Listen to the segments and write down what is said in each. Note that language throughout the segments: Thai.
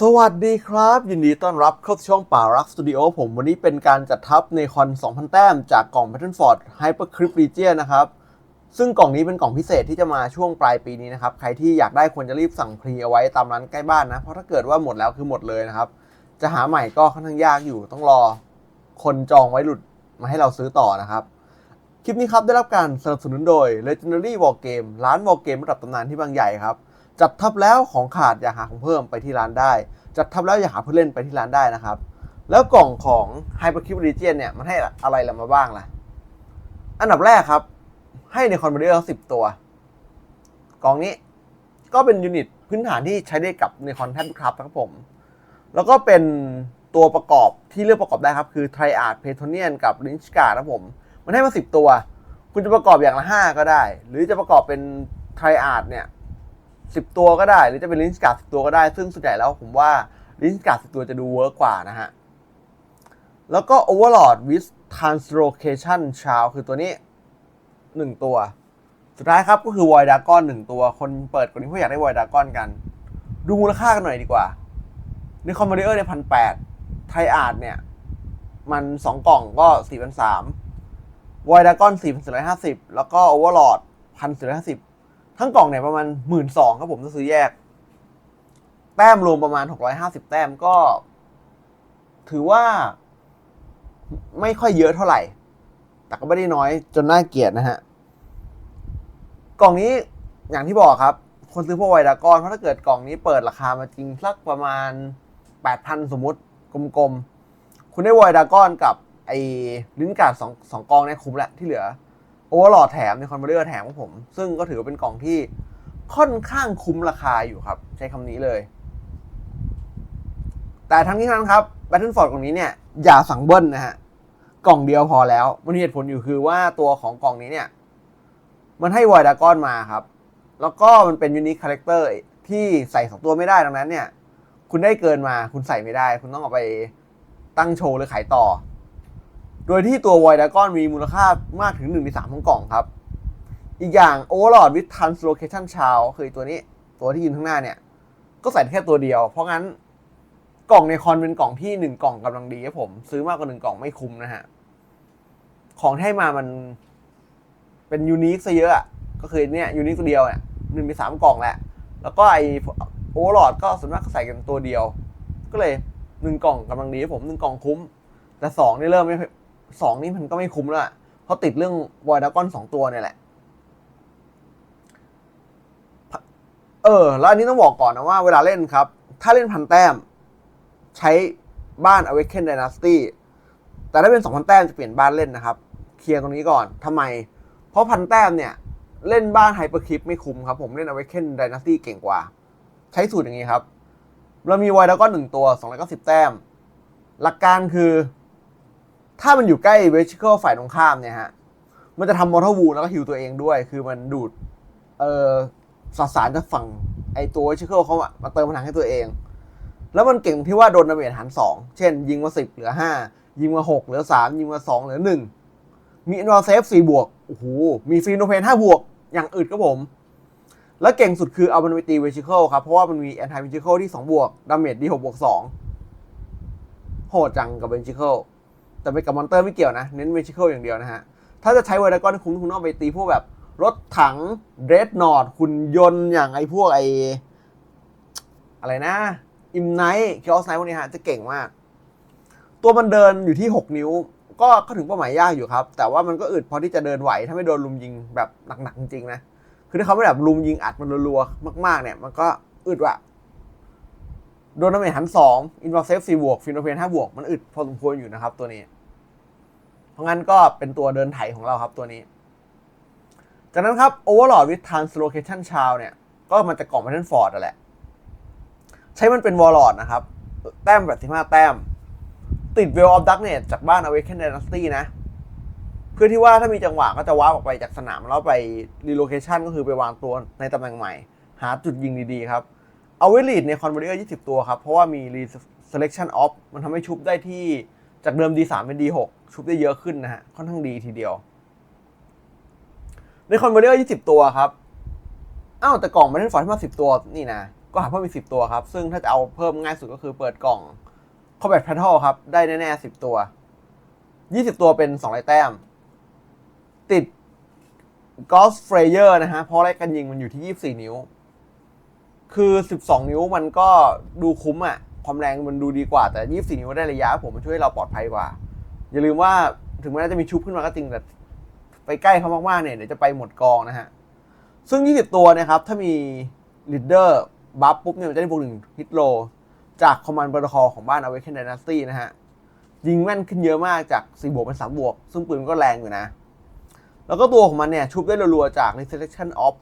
สวัสดีครับ ยินดีต้อนรับเข้าช่องป่ารักสตูดิโอผมวันนี้เป็นการจัดทัพในคอน 2,000 แต้มจากกล่อง Battleford Hyper Crypt Region นะครับ ซึ่งกล่องนี้เป็นกล่องพิเศษที่จะมาช่วงปลายปีนี้นะครับ ใครที่อยากได้ควรจะรีบสั่งพรีเอาไว้ตามร้านใกล้บ้านนะ เพราะถ้าเกิดว่าหมดแล้วคือหมดเลยนะครับ จะหาใหม่ก็ค่อนข้างยากอยู่ต้องรอ คนจองไว้หลุดมาให้เราซื้อต่อนะครับคลิปนี้ครับได้รับการสนับสนุนโดย Legendary War Game ร้าน War Game ระดับตำนานที่บางใหญ่ครับ จัดทับแล้วของขาดอยากหาของเพิ่มไปที่ร้านได้ จัดทับแล้วอยากหาเพื่อเล่นไปที่ร้านได้นะครับ แล้วกล่องของ Hypercube Region เนี่ยมันให้อะไรเรามาบ้างล่ะ อันดับแรกครับ ให้ในคอนเวอร์เตอร์สิบตัว กล่องนี้ก็เป็นยูนิตพื้นฐานที่ใช้ได้กับในคอนแทบครับครับผม แล้วก็เป็นตัวประกอบที่เลือกประกอบได้ครับ คือ Triad p e t o n i a n กับ l y n c h g a r d ครับผม มันให้มาสิบตัว คุณจะประกอบอย่างละห้าก็ได้ หรือจะประกอบเป็น Triad เนี่ย สิบตัวก็ได้ หรือจะเป็นลิ้นกาสิบตัวก็ได้ ซึ่งส่วนใหญ่แล้วผมว่าลิ้นกาสิบตัวจะดูเวิร์กกว่านะฮะ แล้วก็ Overlord with Translocation Shroud คือตัวนี้ 1 ตัว สุดท้ายครับก็คือ Void Dragon 1 ตัว คนเปิดคนนี้เพื่อยากได้ Void Dragon กัน ดูมูลค่ากันหน่อยดีกว่านิคอมมานเดอร์ในพันแปดไทอาร์ตเนี่ย มัน 2 กล่องก็4 0 0 0วอยดากอน4,450 แล้วก็โอเวอร์ลอด1,450 ทั้งกล่องเนี่ยประมาณหมื่นสองครับผมถ้าซื้อแยก แต้มรวมประมาณหกร้อยห้าสิบแต้มก็ ถือว่า ไม่ค่อยเยอะเท่าไหร่ แต่ก็ไม่ได้น้อยจนน่าเกลียดนะฮะ กล่องนี้อย่างที่บอกครับ คนซื้อพวกไวดากอนเพราะถ้าเกิดกล่องนี้เปิดราคามาจริงสักประมาณ8,000สมมุติกลมๆ คุณได้ไวดากอนกับไอ้ลิ้นกาดสองสองกองเนี่ยคุ้มแล้วที่เหลือ โอเวอร์ลอดแถมในคอนเวอร์เตอร์แถมของผม ซึ่งก็ถือว่าเป็นกล่องที่ค่อนข้างคุ้มราคาอยู่ครับ ใช้คำนี้เลย แต่ทั้งนี้ทั้งนั้นครับ Battleford กล่องนี้เนี่ย อย่าสั่งเบิ้ลนะฮะ กล่องเดียวพอแล้ว มันเหตุผลอยู่คือว่าตัวของกล่องนี้เนี่ย มันให้วอยดากอนมาครับ แล้วก็มันเป็นยูนิคคาแรคเตอร์ที่ใส่สองตัวไม่ได้ดังนั้นเนี่ย คุณได้เกินมาคุณใส่ไม่ได้ คุณต้องเอาไปตั้งโชว์หรือขายต่อ โดยที่ตัวไวอยดากอนมีมูลค่ามากถึง1ใน3ของกล่องครับ อีกอย่าง Overlord with Translocation c h a r คือตัวนี้ตัวที่ยืนข้างหน้าเนี่ย ก็ใส่แค่ตัวเดียว เพราะงั้นกล่องในคอนเป็นกล่องที่หนึ่งกล่องกำลังดีครับผม ซื้อมากกว่าหนึ่งกล่องไม่คุ้มนะฮะ ของให้มามันเป็นยูนิคซะเยอะก็คือเนี่ยยูนิคตัวเดียวเนี่ยหนึ่งในสามกล่องแหละ แล้วก็ไอโอเวอร์ลอดก็ส่วนมากก็ใส่กันตัวเดียว ก็เลยหนึ่งกล่องกำลังดีครับผมหนึ่งกล่องคุ้ม แต่สองนี่เริ่มไม่ สองนี่มันก็ไม่คุ้มแล้วอะเพราะติดเรื่องวอยดากอนสองตัวเนี่ยแหละ เออ แล้วอันนี้ต้องบอกก่อนนะว่าเวลาเล่นครับ ถ้าเล่นพันแต้ม ใช้บ้าน Awaken Dynasty แต่ถ้าเป็น2,000แต้มจะเปลี่ยนบ้านเล่นนะครับ เคลียร์ตรงนี้ก่อนทำไม เพราะพันแต้มเนี่ย เล่นบ้านไฮเปอร์คลิปไม่คุ้มครับ ผมเล่น Awaken Dynasty เก่งกว่า ใช้สูตรอย่างนี้ครับ เรามีไวแล้วก็หนึ่งตัว290แต้ม หลักการคือ ถ้ามันอยู่ใกล้เวชิเคิลฝ่ายตรงข้ามเนี่ยฮะ มันจะทำมอเตอร์วูแล้วก็ฮิวตัวเองด้วย คือมันดูด เอ่อสสารจากฝั่งไอตัวเวชิเคิลเขาอะมาเติมพลังให้ตัวเอง แล้วมันเก่งที่ว่าโดนดาเมจหารสองเช่น ยิงมาสิบเหลือห้ายิงมาหกเหลือสามยิงมาสองเหลือหนึ่งมีอินวอลเซฟสี่บวกโอ้โหมีฟรีโนเพนห้าบวก อย่างอึดครับผม แล้วเก่งสุดคือเอามันไปตีเวชิเคิลครับ เพราะว่ามันมีแอนตี้เวชิเคิลที่สองบวกดาเมจดีหกบวกสองโหดจังกับเวชิเคิล แต่ไปกับมอนเตอร์ไม่เกี่ยวนะ เน้นเวชิเคิลอย่างเดียวนะฮะ ถ้าจะใช้เวดากอนคุณคุณต้องไปตีพวกแบบรถถังเรดนอร์ดหุ่นยนต์อย่างไอพวกไออะไรนะ อิมไนท์คิออสไนท์พวกนี้ฮะ จะเก่งมาก ตัวมันเดินอยู่ที่ 6 นิ้ว ก็ก็ถึงเป้าหมายยากอยู่ครับ แต่ว่ามันก็อึดพอที่จะเดินไหว ถ้าไม่โดนลุมยิงแบบหนักๆจริงๆนะ คือถ้าเขาไม่แบบลุมยิงอัดมันรัวๆมากๆเนี่ย มันก็อึดว่ะโดนดาเมจหันสองอินวอร์เซฟสี่บวกฟินโนเพนห้าบวก มันอึดพอสมควรอยู่นะครับตัวนี้ เพราะงั้นก็เป็นตัวเดินไถของเราครับตัวนี้ จากนั้นครับ Overlord with Translocation c h a r เนี่ย ก็มันจะกล่องมาเทนฟอร์ดแหละ ใช้มันเป็นวอลลอดนะครับ แต้มแบบ15แต้ม ติด Veil of Darkness จากบ้าน Awaken Dynasty นะ เพื่อที่ว่าถ้ามีจังหวะก็จะว้าออกไปจากสนามแล้วไป relocation ก็คือไปวางตัวในตำแหน่งใหม่ หาจุดยิงดีๆครับเอาไว้ลีดใน Converter 20 ตัวครับ เพราะว่ามี Selection Off มันทำให้ชุบได้ที่ จากเดิม D3 เป็น D6 ชุบได้เยอะขึ้นนะฮะ ค่อนข้างดีทีเดียว ใน Converter 20 ตัวครับ อ้าว แต่กล่องมันเล่นฟอร์ที่มา 10 ตัวนี่นะ ก็หาเพิ่มอีกสิบตัวครับ ซึ่งถ้าจะเอาเพิ่มง่ายสุดก็คือเปิดกล่อง Combat Patrol ครับ ได้แน่ๆสิบตัวยี่สิบตัวเป็นสองร้อยแต้ม ติด Ghost Slayer นะฮะ เพราะแรกกันยิงมันอยู่ที่ 24 นิ้ว คือ 12 นิ้วมันก็ดูคุ้มอะ ความแรงมันดูดีกว่าแต่ 24 นิ้วได้ระยะผมมันช่วยให้เราปลอดภัยกว่า อย่าลืมว่าถึงแม้จะมีชุบขึ้นมาก็จริงแต่ไปใกล้เขามากๆเนี่ยเดี๋ยวจะไปหมดกองนะฮะ ซึ่ง 20 ตัวนะครับ ถ้ามี leader บัฟปุ๊บเนี่ยมันจะได้บวกหนึ่งฮิตโล จากคอมมานด์โปรคอลของบ้าน Awaken Dynasty นะฮะ ยิงแม่นขึ้นเยอะมากจาก4บวกเป็น3บวก ซึ่งปืนมันก็แรงอยู่นะ แล้วก็ตัวของมันเนี่ยชุบได้รัวๆจาก Reselection of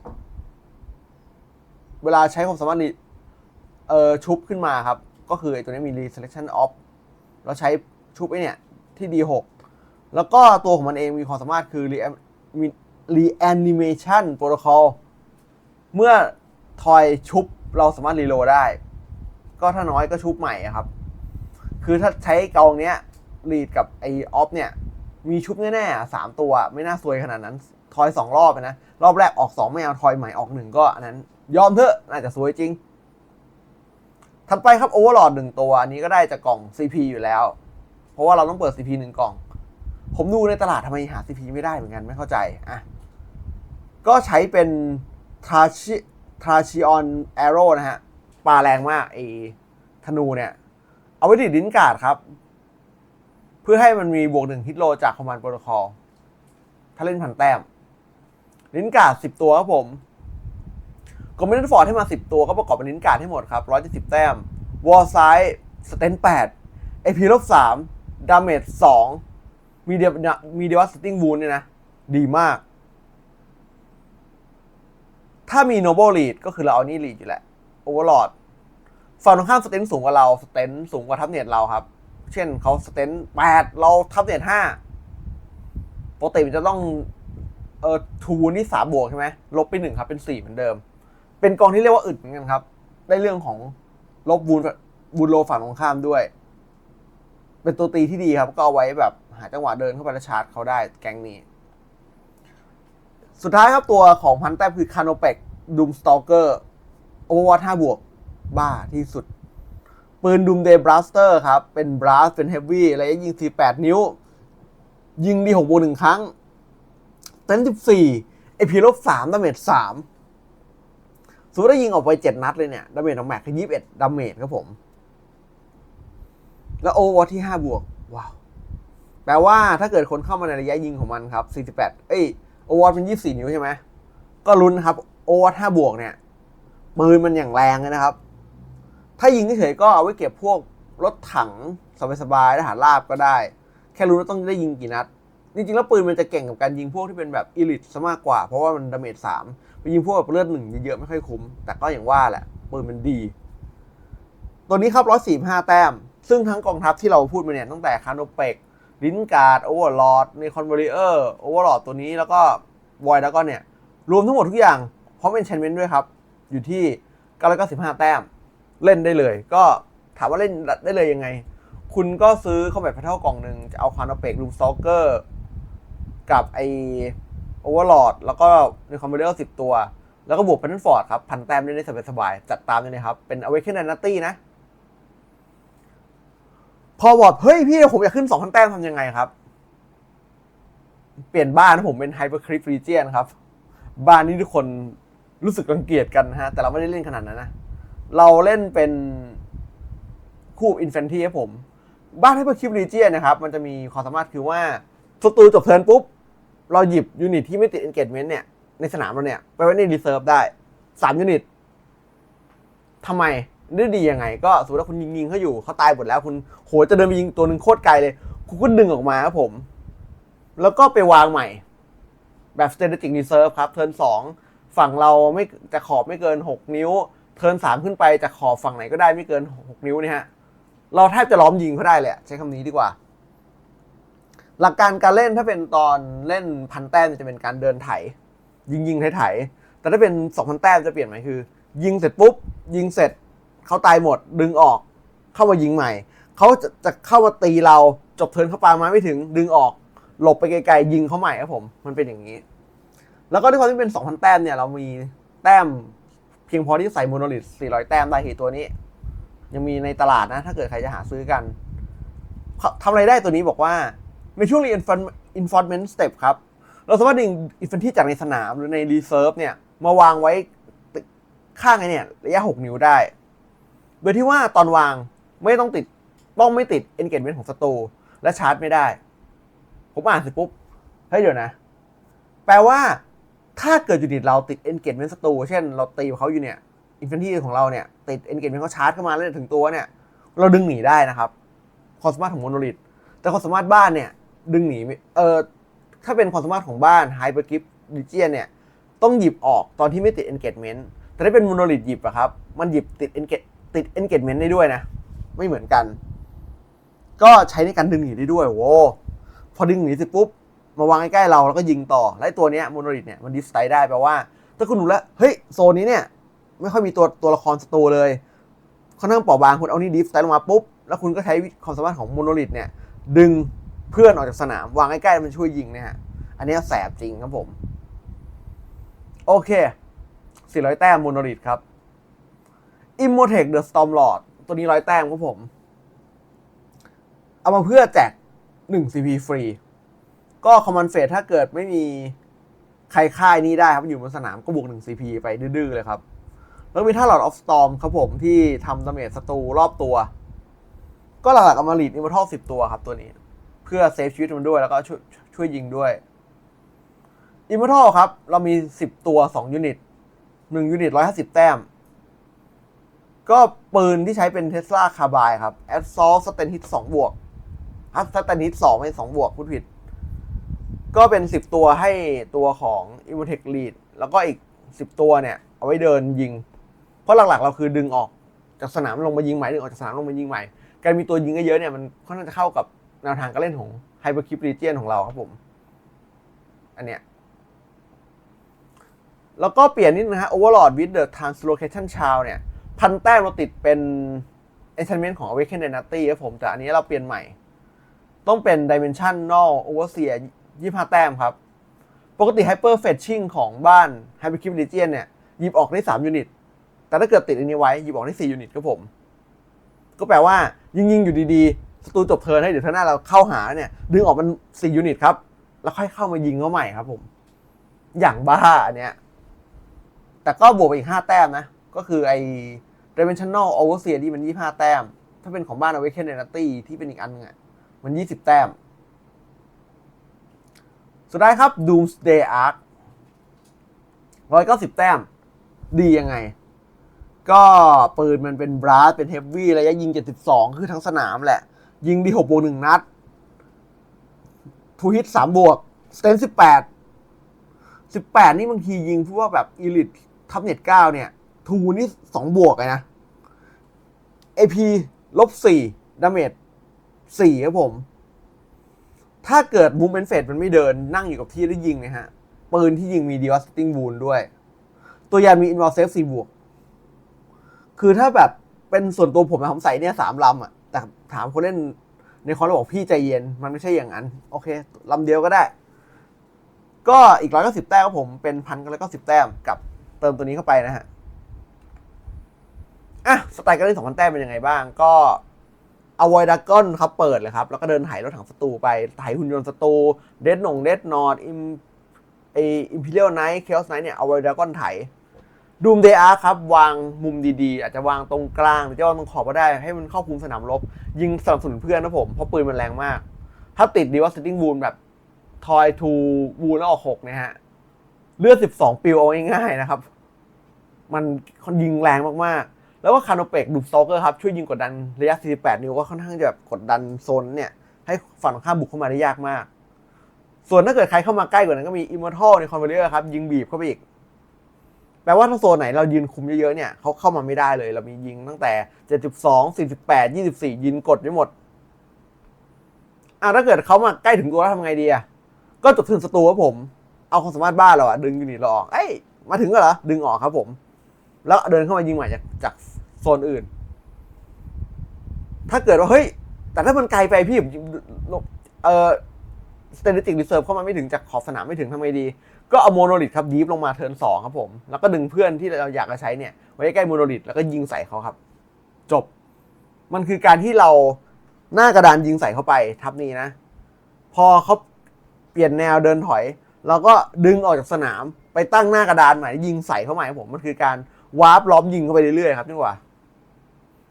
เวลาใช้ความสามารถรีเอ่อชุบขึ้นมาครับ ก็คือไอ้ตัวนี้มี Reselection of แล้วใช้ชุบไอ้เนี่ย ที่ D6 แล้วก็ตัวของมันเองมีความสามารถคือ reanimation Protocol เมื่อทอยชุบเราสามารถรีโลได้ ก็ถ้าน้อยก็ชุบใหม่ครับ คือถ้าใช้กองเนี้ยรีดกับไอออฟเนี่ย มีชุบแน่ๆสามตัวไม่น่าซวยขนาดนั้น ทอยสองรอบนะ รอบแรกออกสองไม่เอาทอยใหม่ออกหนึ่งก็อันนั้น ยอมเถอะน่าจะซวยจริง ถัดไปครับโอเวอร์ o อดหนึ่งตัว อันนี้ก็ได้จากกล่อง CP อยู่แล้ว เพราะว่าเราต้องเปิด CP หนึ่งกล่อง ผมดูในตลาดทำไมหา CP ไม่ได้เหมือนกันไม่เข้าใจอะก็ใช้เป็นทราชิทราชิออนแอโร่นะฮะปลาแรงมากไอ้ธนูเนี่ย เอาไว้ดิดลิ้นการ์ดครับ เพื่อให้มันมีบวกหนึ่งฮิตโลจากคอมมานด์โปรโตคอลถ้าเล่นพันแต้ม ลิ้นการ์ดสิบตัวครับผม คอมมิชชั่นฟอร์ดให้มาสิบตัวก็ประกอบเป็นลินการ์ดให้หมดครับร้อยเจ็ดสิบแต้ม วอลไซด์สเตนแปดเอพีลบสามดาเมจสองมีเดียมีเดียวัสติ้งบูนเนี่ยนะ ดีมาก ถ้ามีโน b l e ลีดก็คือเราเอานี่ลีดอยู่แหละโอเวอร์ลอดฝั่งตรงข้ามสเตนสูงกว่าเรา สเตนสูงกว่าทับเน็ตเราครับ เช่นเขาสเตนแปดเราทับเน็ตห้าปกติมันจะต้องเออทูนี่สามบวกใช่ไหมลบไปหนึ่งครับเป็นสี่เหมือนเดิม เป็นกองที่เรียกว่าอึดเหมือนกันครับ ได้เรื่องของลบบูนบูนโลฝั่งตรงข้ามด้วย เป็นตัวตีที่ดีครับ ก็เอาไว้แบบหาจังหวะเดินเข้าไปแล้วชาร์จเขาได้แก๊งนี้ สุดท้ายครับตัวของพันแต้มคือคาโนเปกดูมสตอเกอร์โอเวอร์วอท5บวก บ้าที่สุด ปืนดูมเดย์บลัสเตอร์ครับ เป็นบลัสเป็นเฮฟวี่ระยะยิง 48 นิ้ว ยิงดี6บวกหนึ่งครั้งเต็น14เอพีลบ3ดาเมจ3 สมมติว่ายิงออกไป 7 นัดเลยเนี่ยดาเมจของแม็กคือ21ดาเมจครับผม แล้วโอเวอร์ที่5บวกว้าวแปลว่าถ้าเกิดคนเข้ามาในระยะยิงของมันครับ 48 เอ้ยโอเวอร์เป็น 24 นิ้วใช่ไหมก็ลุ้นครับโอเวอร์5บวกเนี่ยปืนมันอย่างแรงเลยนะครับ ถ้ายิงเฉยๆก็เอาไว้เก็บพวกรถถังสบายๆทหารราบก็ได้ แค่รู้ว่าต้องได้ยิงกี่นัดจริงๆแล้วปืนมันจะเก่งกับการยิงพวกที่เป็นแบบอีลิทซะมากกว่า เพราะว่ามันดาเมจสาม ยิงพวกแบบเลือดหนึ่งเยอะๆไม่ค่อยคุ้ม แต่ก็อย่างว่าแหละปืนมันดี ตัวนี้ครับ145แต้ม ซึ่งทั้งกองทัพที่เราพูดมาเนี่ยตั้งแต่คาโนเปกลินการ์ดโอเวอร์ลอดในคอนเวอร์เออร์โอเวอร์ลอดตัวนี้แล้วก็วอยแล้วก็เนี่ย รวมทั้งหมดทุกอย่างพร้อมเป็นเชนเมนด้วยครับ อยู่ที่995แต้ม เล่นได้เลย ก็ถามว่าเล่นได้เลยยังไง คุณก็ซื้อเข้าแบบพัทเท่ากล่องหนึ่งจะเอาคาร์นเปกลูมสตอกเกอร์กับไอ โอเวอร์ลอดแล้วก็ในคอมพิวเตอร์สิบตัว แล้วก็บวกเพันฟอร์ดครับพันแต้มได้สบายๆจัดตามเลยนะครับ เป็นเอเวกเคนนัตตี้นะ พอบอกเฮ้ยพี่ผมอยากขึ้น2,000แต้มทำยังไงครับ เปลี่ยนบ้านผมเป็นไฮเปอร์คริปรีเจียนครับ บ้านนี้ทุกคนรู้สึกรังเกียจกันนะฮะ แต่เราไม่ได้เล่นขนาดนั้นนะ เราเล่นเป็นคู่อินฟันทีครับผม บ้านไฮเปอร์คริปรีเจียนนะครับ มันจะมีความสามารถคือว่าศัตรูจบเทิร์นปุ๊บ เราหยิบยูนิตที่ไม่ติด engagement เนี่ย ในสนามเราเนี่ย ไปไว้ในรีเซิร์ฟได้สามยูนิตทำไมได้ดียังไง ก็สมมติว่าคุณยิงยิงเขาอยู่เขาตายหมดแล้ว คุณโหจะเดินไปยิงตัวหนึ่งโคตรไกลเลย คุณก็ดึงออกมาครับผม แล้วก็ไปวางใหม่ แบบ strategic reserve ครับ เทิร์นสองฝั่งเราไม่จะขอบไม่เกิน 6 นิ้ว เทิร์นสามขึ้นไปจะขอบฝั่งไหนก็ได้ไม่เกิน 6 นิ้วเนี่ยฮะเราแทบจะล้อมยิงเขาได้เลยอะใช้คำนี้ดีกว่า หลักการการเล่นถ้าเป็นตอนเล่นพันแต้มจะเป็นการเดินไถ ยิงยิงไถไถแต่ถ้าเป็นสองพันแต้มจะเปลี่ยนไหมคือ ยิงเสร็จปุ๊บ ยิงเสร็จเขาตายหมดดึงออก เข้ามายิงใหม่เขาจะจะเข้ามาตีเราจบเทินเขาปามาไม่ถึง ดึงออกหลบไปไกลๆยิงเขาใหม่ครับผม มันเป็นอย่างนี้ แล้วก็ด้วยความที่เป็น 2,000 แต้มเนี่ยเรามีแต้มเพียงพอที่ใส่โมโนลิท400 แต้มได้ทีตัวนี้ ยังมีในตลาดนะ ถ้าเกิดใครจะหาซื้อกันทำอะไรได้ตัวนี้บอกว่า ในช่วง reinforcement step ครับ เราสามารถดึงอินฟันที่จากในสนามหรือใน reserve เนี่ยมาวางไว้ข้างไอเนี่ยระยะ 6 นิ้วได้ โดยที่ว่าตอนวางไม่ต้องติดต้องไม่ติด engagement ของศัตรูและชาร์จไม่ได้ ผมอ่านเสร็จปุ๊บ เฮ้ยเดี๋ยวนะ แปลว่าถ้าเกิดยูนิตเราติด engagement ศัตรูเช่น เราตีเขาอยู่เนี่ยอินฟันที่ของเราเนี่ยติด engagement เขาชาร์จเข้ามาแล้วถึงตัวเนี่ย เราดึงหนีได้นะครับความสามารถของโมโนลิทแต่ความสามารถบ้านเนี่ย ดึงหนีไม่เออถ้าเป็นความสามารถของบ้านไฮเปอร์กิฟดิเจียนเนี่ย ต้องหยิบออกตอนที่ไม่ติด engagement แต่ถ้าเป็นโมโนลิทหยิบอะครับ มันหยิบติด engage ติด engagement ได้ด้วยนะ ไม่เหมือนกัน ก็ใช้ในการดึงหนีได้ด้วยโว้พอดึงหนีเสร็จปุ๊บ มาวางใกล้ๆเราแล้วก็ยิงต่อ และตัวเนี้ยโมโนลิทเนี่ยมันดิสไตได้แปลว่า ถ้าคุณดูแล้ว เฮ้ย โซนนี้เนี่ย ไม่ค่อยมีตัวตัวละครศัตรูเลยค่อนข้างเปราะบางคุณเอานี่ดิฟไตลงมาปุ๊บ แล้วคุณก็ใช้ความสามารถของมโนลิทเนี่ยดึง เพื่อนออกจากสนามวางใกล้ๆมันช่วยยิงเนี่ยฮะ อันนี้แสบจริงครับผม โอเค 400 แต้มมโนลิทครับ i m m o t e c The Storm Lord ตัวนี้ร้อยแต้มครับผม เอามาเพื่อแจก1 CP ฟรี ก็คอมมานเฟสถ้าเกิดไม่มีใครค่ายนี้ได้ครับอยู่บนสนามก็บวก1 CP ไปดื้อๆเลยครับ แล้วมีท่า Lord of Storm ครับผมที่ทำดาเมจศัตรูรอบตัว ก็หลักๆเอามาลีดอิมมอร์ทัล10ตัวครับตัวนี้ พื่อเซฟชีวิตมันด้วยแล้วก็ช่วยช่วยยิงด้วยอิมมอร์ทัลครับ เรามี 10 ตัว 2 ยูนิต 1 ยูนิต 150 แต้ม ก็ปืนที่ใช้เป็นเทสลาคาบายครับแอดซอลสเตนฮิต2บวกฮัสเตนฮิต2ไม่2บวกพูดผิด ก็เป็น 10 ตัวให้ตัวของ i m m o t e c Lead แล้วก็อีก 10 ตัวเนี่ย เอาไว้เดินยิง เพราะหลักๆ เราคือดึงออกจากสนามลงมายิงใหม่ดึงออกจากสนามลงมายิงใหม่ การมีตัวยิงเยอะๆเนี่ยมันค่อนข้างจะเข้ากับ แนวทางการเล่นของ Hyper Keep Region ของเราครับผม อันเนี้ย แล้วก็เปลี่ยนนิดนึงนะฮะ Overlord with the Translocation Child เนี่ย พันแต้มเราติดเป็น Enchantment ของ Awaken Dynasty ครับผม แต่อันนี้เราเปลี่ยนใหม่ ต้องเป็น Dimensional Overseer 25 แต้มครับ ปกติ Hyper Fetching ของบ้าน Hyper Keep Region เนี่ย หยิบออกได้ 3 ยูนิต แต่ถ้าเกิดติดอันนี้ไว้ หยิบออกได้ 4 ยูนิตครับผม ก็แปลว่ายิงยิงๆอยู่ดีๆ ศัตรูจบเทิร์นให้เดี๋ยวเทิร์นหน้าเราเข้าหาเนี่ย ดึงออกมัน4ยูนิตครับ แล้วค่อยเข้ามายิงเขาใหม่ครับผม อย่างบ้าอันเนี้ยแต่ก็บวกไปอีก5แต้มนะ ก็คือไอ้ Dimensional Overseer ที่มัน25แต้ม ถ้าเป็นของบ้าน Awaken Dynasty ที่เป็นอีกอันนึงอะมัน20แต้ม สุดท้ายครับ Doomsday Arc 190แต้ม ดียังไงก็ปืนมันเป็นบราสเป็นเฮฟวี่ระยะยิง 72 คือทั้งสนามแหละ ยิงดี6บวก1นัดทูฮิต3บวกสเตน18 18นี่บางทียิงพวกแบบอีลิททับเน็ต9เนี่ย ทูนี่2บวกเลยนะ AP ลบ4ดาเมจ4ครับผม ถ้าเกิดมูเมนเฟสมันไม่เดินนั่งอยู่กับที่แล้วยิงนะฮะ ปืนที่ยิงมีดีว s สติงบูนด้วย ตัวยานมีอินวอลเซฟ4บวก คือถ้าแบบเป็นส่วนตัวผมนะผมใส่เนี่ยสามลำอะ แต่ถามคนเล่นในคอนเราบอกพี่ใจเย็น มันไม่ใช่อย่างนั้น โอเคลำเดียวก็ได้ ก็อีกร้อยก็สิบแต้มครับผมเป็นพันก็แล้วก็สิบแต้มกับเติมตัวนี้เข้าไปนะฮะอะสไตล์การเล่นสองพันแต้มเป็นยังไงบ้าง ก็อาไวดากอนครับเปิดเลยครับ แล้วก็เดินไถรถถังศัตรูไปไถหุ่นยนต์ศัตรูเดดหนงเดดนอร์อิมไออิมพีเรียลไนท์เคอสไนท์เนี่ยอาไวดากอนไถ ดูมเดอาร์ครับ วางมุมดีๆ อาจจะวางตรงกลางหรือจะวางตรงขอบก็ได้ ให้มันเข้าคุมสนามรบ ยิงสนับสนุนเพื่อนนะผม เพราะปืนมันแรงมาก ถ้าติดดีว่าสติ้งบูนแบบทอยทูบูนแล้วออกหกเนี่ยฮะ เลือด 12 ปิวเอาง่ายๆนะครับ มันยิงแรงมากๆ แล้วก็คาร์โนเปกดูสโตเกอร์ครับ ช่วยยิงกดดันระยะ 48 นิ้วก็ค่อนข้างจะแบบกดดันโซนเนี่ยให้ฝั่งตรงข้ามบุกเข้ามาได้ยากมาก ส่วนถ้าเกิดใครเข้ามาใกล้กว่านั้นก็มีอิมมอร์ทัลในคอนเวอร์เรอร์ครับยิงบีบเข้าไปอีก แปลว่าถ้าโซนไหนเรายืนคุมเยอะๆเนี่ยเขาเข้ามาไม่ได้เลย เรามียิงตั้งแต่ 72 48 24 ยิงกดได้หมดอะถ้าเกิดเขามาใกล้ถึงตัวแล้วทำไงดีอะก็จบถึงศัตรูครับผม เอาความสามารถบ้านเราอะดึงยูนิตเราออกเอ้ยมาถึงก็เหรอดึงออกครับผม แล้วเดินเข้ามายิงใหม่จากจากโซนอื่น ถ้าเกิดว่าเฮ้ย แต่ถ้ามันไกลไปพี่ผมเออสเตนติกรีเซิร์ฟเข้ามาไม่ถึงจากขอบสนามไม่ถึงทำไงดี ก็เอาโมโนลิทครับดีฟลงมาเทิร์นสองครับผม แล้วก็ดึงเพื่อนที่เราอยากจะใช้เนี่ย ไว้ใกล้โมโนลิทแล้วก็ยิงใส่เขาครับ จบ มันคือการที่เราหน้ากระดานยิงใส่เข้าไปทับนี้นะ พอเขาเปลี่ยนแนวเดินถอยเราก็ดึงออกจากสนามไปตั้งหน้ากระดานใหม่ยิงใส่เข้ามาครับผมมันคือการวาร์ปล้อมยิงเข้าไปเรื่อยๆครับจนกว่า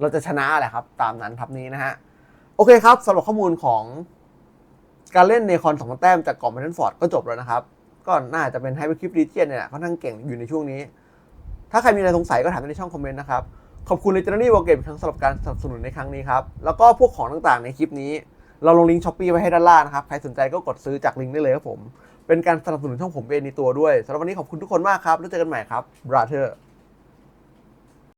เราจะชนะแหละครับ ตามนั้นทับนี้นะฮะโอเคครับสำหรับข้อมูลของการเล่นในคอนสองแต้มจากกล่องแพทเทิร์นฟอร์ดก็จบแล้วนะครับ ก็น่าจะเป็นไฮเปอร์คลิปรีเจียนเนี่ยแหละค่อนข้างเก่งอยู่ในช่วงนี้ ถ้าใครมีอะไรสงสัยก็ถามในช่องคอมเมนต์นะครับ ขอบคุณ Legendary w a r Game ทั้งสำหรับการสนับสนุนในครั้งนี้ครับ แล้วก็พวกของต่างๆในคลิปนี้ เราลงลิงก์ช้อปปี้ไว้ให้ด้านล่างนะครับ ใครสนใจก็กดซื้อจากลิงก์ได้เลยครับผม เป็นการสนับสนุนช่องผมเองในตัวด้วยสำหรับวันนี้ขอบคุณทุกคนมากครับ แล้วเจอกันใหม่ครับบราเธอร์